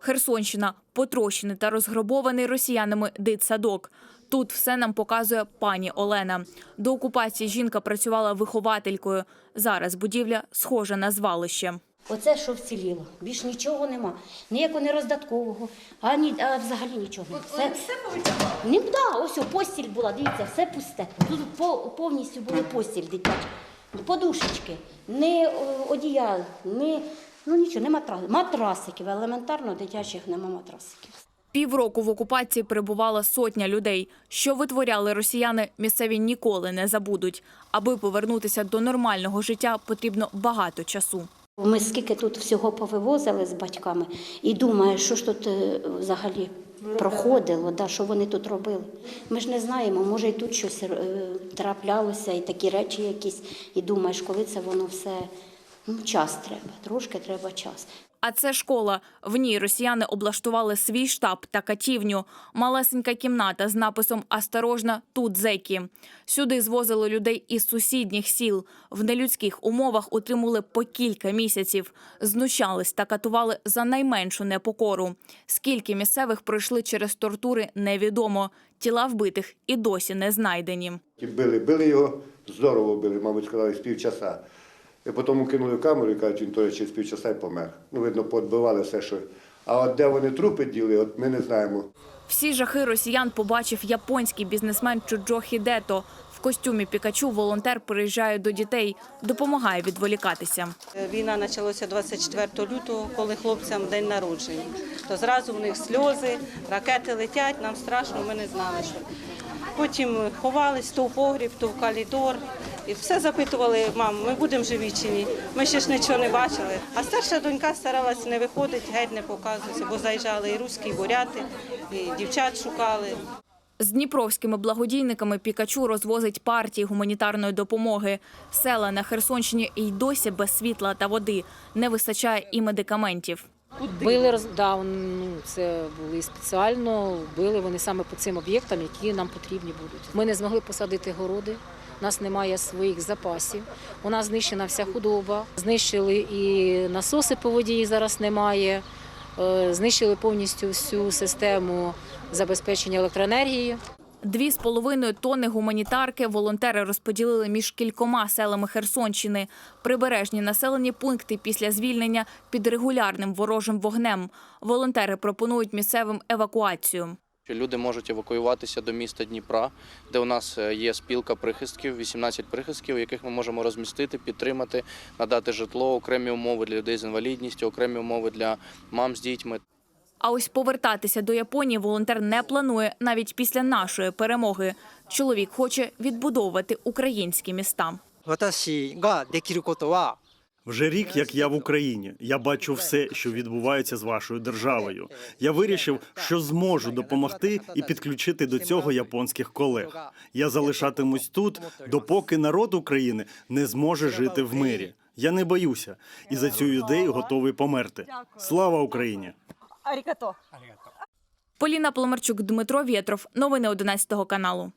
Херсонщина потрощений та розграбований росіянами дитсадок. Тут все нам показує пані Олена. До окупації жінка працювала вихователькою. Зараз будівля схожа на звалище. Оце що вціліло. Більш нічого нема. Ніякого не роздаткового, ані а взагалі нічого. Все, все повитягали? да, ось о, постіль була, дивіться, все пусте. Тут по- повністю були постіль дитяча. Подушечки, не одіял, не, ну нічого, не матрасиків. Матрасиків, елементарно дитячих нема матрасиків. Півроку в окупації перебувала сотня людей. Що витворяли росіяни, місцеві ніколи не забудуть. Аби повернутися до нормального життя, потрібно багато часу. Ми скільки тут всього повивозили з батьками і думаю, що ж тут е, взагалі проходило, да, що вони тут робили. Ми ж не знаємо, може і тут щось е, траплялося, і такі речі якісь. І думаєш, коли це воно все. Ну, час треба, трошки треба час. А це школа. В ній росіяни облаштували свій штаб та катівню. Малесенька кімната з написом «Осторожно, тут зеки». Сюди звозили людей із сусідніх сіл. В нелюдських умовах утримували по кілька місяців. Знущались та катували за найменшу непокору. Скільки місцевих пройшли через тортури, невідомо. Тіла вбитих і досі не знайдені. Били, били його, здорово били, мабуть, сказали, з півчаса. І потім кинули в камеру і кажуть, він теж через півчаса й помер. Ну, видно, поотбивали все, що. А от де вони трупи діли, от ми не знаємо. Всі жахи росіян побачив японський бізнесмен Чуджо Хідето. В костюмі Пікачу волонтер приїжджає до дітей, допомагає відволікатися. Війна почалася 24 лютого, коли хлопцям день народження. То зразу в них сльози, ракети летять, нам страшно, ми не знали, що. Потім ховались то в погріб, то в коридор. І все запитували, мам, ми будемо живі чи ні. Ми ще ж нічого не бачили. А старша донька старалась не виходити, геть не показуватися, бо заїжджали і русські, і буряти, і дівчат шукали. З дніпровськими благодійниками Пікачу розвозить партії гуманітарної допомоги. Села на Херсонщині й досі без світла та води. Не вистачає і медикаментів. Били да, ну, це були спеціально, били вони саме по цим об'єктам, які нам потрібні будуть. Ми не змогли посадити городи. У нас немає своїх запасів. У нас знищена вся худоба. Знищили і насоси по воді їх зараз немає. Е, Знищили повністю всю систему забезпечення електроенергією. Дві з половиною тонни гуманітарки волонтери розподілили між кількома селами Херсонщини. Прибережні населені пункти після звільнення під регулярним ворожим вогнем. Волонтери пропонують місцевим евакуацію. Люди можуть евакуюватися до міста Дніпра, де у нас е, є спілка прихистків, 18 прихистків, яких ми можемо розмістити, підтримати, надати житло, окремі умови для людей з інвалідністю, окремі умови для мам з дітьми. А ось повертатися до Японії волонтер не планує навіть після нашої перемоги. Чоловік хоче відбудовувати українські міста. Вже рік, як я в Україні, я бачу все, що відбувається з вашою державою. Я вирішив, що зможу допомогти і підключити до цього японських колег. Я залишатимусь тут, допоки народ України не зможе жити в мирі. Я не боюся і за цю ідею готовий померти. Слава Україні! Арікато Поліна Пломарчук, Дмитро Вєтров, новини 11 каналу.